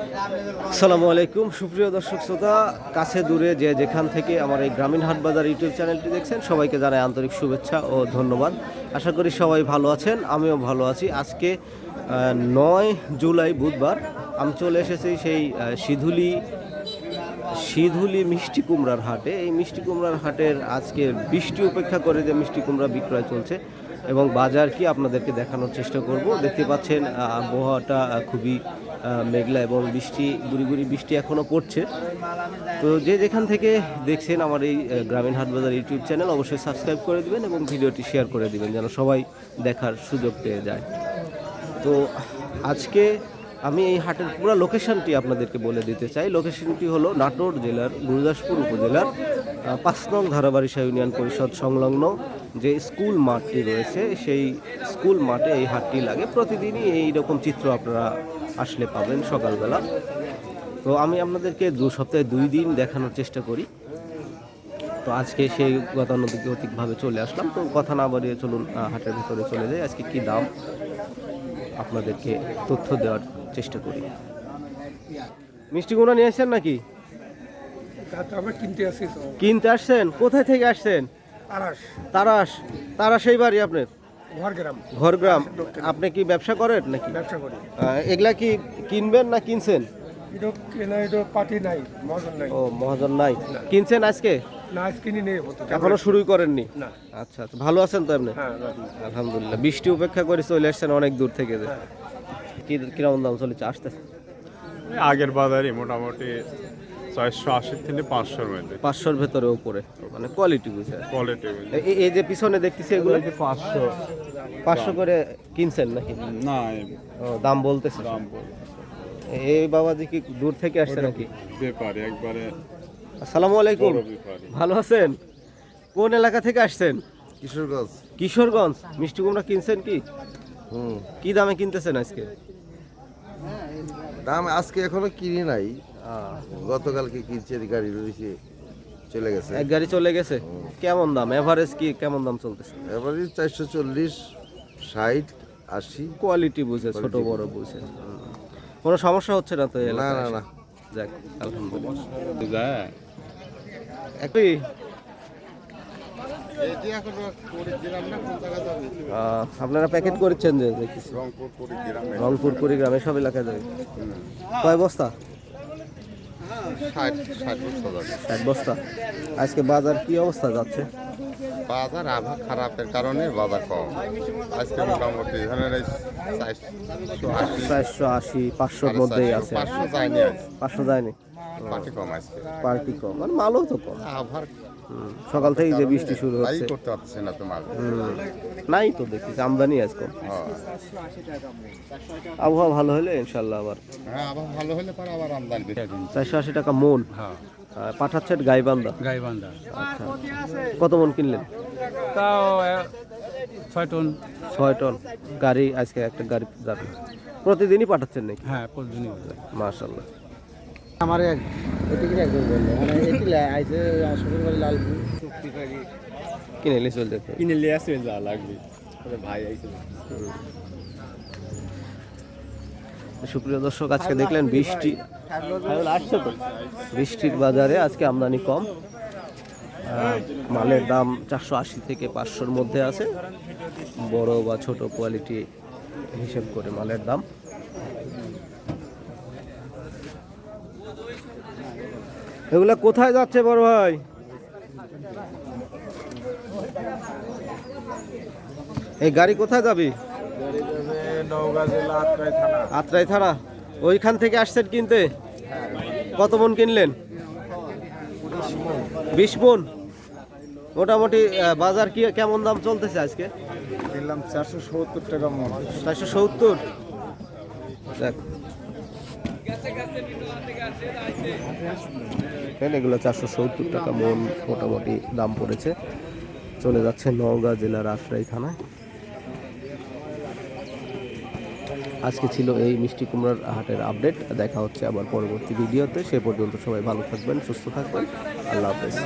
আসসালামু আলাইকুম। সুপ্রিয় দর্শক শ্রোতা, কাছে দূরে যে যেখান থেকে আমার এই গ্রামীণ হাট বাজার ইউটিউব চ্যানেলটি দেখছেন, সবাইকে জানাই আন্তরিক শুভেচ্ছা ও ধন্যবাদ। আশা করি সবাই ভালো আছেন, আমিও ভালো আছি। আজকে নয় জুলাই বুধবার, আমি চলে এসেছি সেই সিধুলি সিধুলি মিষ্টি কুমড়ার হাটে। এই মিষ্টি কুমড়ার হাটের আজকে বৃষ্টি উপেক্ষা করে যে মিষ্টি কুমড়া বিক্রয় চলছে। এবং বাজার কি আপনাদেরকে দেখানোর চেষ্টা করব? দেখতে পাচ্ছেন আবহাওয়াটা খুবই মেঘলা এবং বৃষ্টি, গুড়ি গুড়ি বৃষ্টি এখনও পড়ছে। তো যে যেখান থেকে দেখছেন আমার এই গ্রামীণ হাট বাজার ইউটিউব চ্যানেল, অবশ্যই সাবস্ক্রাইব করে দেবেন এবং ভিডিওটি শেয়ার করে দেবেন, যেন সবাই দেখার সুযোগ পেয়ে যায়। তো আজকে আমি এই হাটের পুরো লোকেশনটি আপনাদেরকে বলে দিতে চাই। লোকেশনটি হলো নাটোর জেলার, গুরুদাসপুর উপজেলার পাঁচ নং ধারাবাড়িশা ইউনিয়ন পরিষদ সংলগ্ন যে স্কুল মাঠটি রয়েছে, সেই স্কুল মাঠে এই হাটটি লাগে। প্রতিদিনই এই রকম চিত্র আপনারা আসলে পাবেন সকালবেলা। তো আমি আপনাদেরকে দু সপ্তাহে দুই দিন দেখানোর চেষ্টা করি। তো আজকে সেই গতানুগতিকভাবে চলে আসলাম। তো কথা না বাড়িয়ে চলুন হাটের ভিতরে চলে যাই। আজকে কি দাম? আপনাদেরকে তথ্য দেওয়ার চেষ্টা করি। মিষ্টি কুমড়া নিয়ে আসছেন নাকি? কিনতে আসছেন? কোথায় থেকে আসছেন? তারাস তারাস এই বাড়ি আপনার? ঘরগ্রাম। আপনি কি ব্যবসা করেন নাকি? ব্যবসা করি। এগুলা কি কিনবেন না কিনছেন? পার্টি নাই নাই। ও মহাজন নাই। কিনছেন আজকে? না আজ নেই এখনও শুরুই করেননি? না। আচ্ছা আচ্ছা। ভালো আছেন তো আপনি হ্যাঁ আলহামদুলিল্লাহ। বৃষ্টি উপেক্ষা করে চলে আসছেন অনেক দূর থেকে যে। কি কীরকম দাম চলেছে? আসতেছে? আগের বাজারে মোটামুটি ছয়শো আশি থেকে পাঁচশোর মধ্যে। পাঁচশোর ভেতরে উপরে। মানে কোয়ালিটি বুঝে কোয়ালিটি এই যে পিছনে দেখতেছি এগুলো? পাঁচশো? পাঁচশো করে কিনছেন নাকি? না ও, দাম বলতেছে। দাম বলে। এই বাবাজি কি দূর থেকে আসছে নাকি? ব্যাপারে একবারে আসসালামু আলাইকুম। ভালো আছেন? কোন এলাকা থেকে আসছেন? কিশোরগঞ্জ। কিশোরগঞ্জ। মিষ্টি কুমড়া কিনছেন কি? হুম। কি দামে কিনতেছেন আজকে? দাম আজকে এখনও কিনি নাই। গতকালকে কিনছে গাড়ি রয়েছে চলে গেছে। এক গাড়ি চলে গেছে? কেমন দাম? এভারেজ কি কেমন দাম চলতেছে? এভারেজ চারশো চল্লিশ ষাট আশি। কোয়ালিটি বুঝে ছোট বড় বুঝে। কোনো সমস্যা হচ্ছে না তো না না না। যাক আলহামদুলিল্লাহ। আপনারা প্যাকেট করেছেন যে রংপুর কুড়িগ্রামে। এসব এলাকায় যাবে। কয় বস্তা। ষাট বস্তা। আজকে বাজার কি অবস্থা যাচ্ছে? বাজার আবহাওয়া খারাপের কারণে বাজার কম। আজকে মোটামুটি ধরেন চারশো আশি। পাঁচশোর মধ্যেই আছে। পাঁচশো যায়নি পাঁচশো যায়নি। পার্টি কম আজকে। পার্টি কম। মানে মালও তো কম। আবহাওয়ার সকাল থেকেই যে বৃষ্টি শুরু হচ্ছে। করতে পারছে না তোমার হুম, নাই তো দেখতেছি আমদানি আজ কম। হ্যাঁ আবহাওয়া ভালো হলে ইনশাল্লাহ আবার হ্যাঁ, আবহাওয়া ভালো হলে পরে আবার আমদানি। চারশো আশি টাকা মন আর পাঠাচ্ছেন গাইবান্ধা? গাইবান্ধা। আচ্ছা। কত মন কিনলেন? তাও ছয় টন। ছয় টন। গাড়ি আজকে একটা গাড়ি যাবে। প্রতিদিনই পাঠাচ্ছেন নাকি? হ্যাঁ প্রতিদিনই হবে মাশাল্লাহ আমার এক আইসে কিনে এলে চলে যেতে কিনে নিয়ে আসবে যা লাগবে। ভাই আইছে। সুপ্রিয় দর্শক আজকে দেখলেন বৃষ্টি। আসছে তো। বৃষ্টির বাজারে আজকে আমদানি কম। মালের দাম চারশো আশি থেকে পাঁচশোর মধ্যে আছে। বড় বা ছোট কোয়ালিটি হিসেব করে মালের দাম। এগুলা কোথায় যাচ্ছে বড় ভাই? এই গাড়ি কোথায় যাবি? আত্রাই থানা। ওইখান থেকে আসছেন কিনতে? কত মন কিনলেন? বিশ মন। মোটামুটি বাজার কি কেমন দাম চলতেছে আজকে? দিলাম চারশো সত্তর টাকা মন। চারশো সত্তর? এগুলো চারশো সত্তর টাকা মন মোটামুটি দাম পড়েছে। চলে যাচ্ছে নওগাঁ জেলার আত্রাই থানায়। আজকে ছিল এই মিষ্টি কুমড়ার হাটের আপডেট। দেখা হচ্ছে আবার পরবর্তী ভিডিওতে। সে পর্যন্ত সবাই ভালো থাকবেন, সুস্থ থাকবেন। আল্লাহ হাফেজ।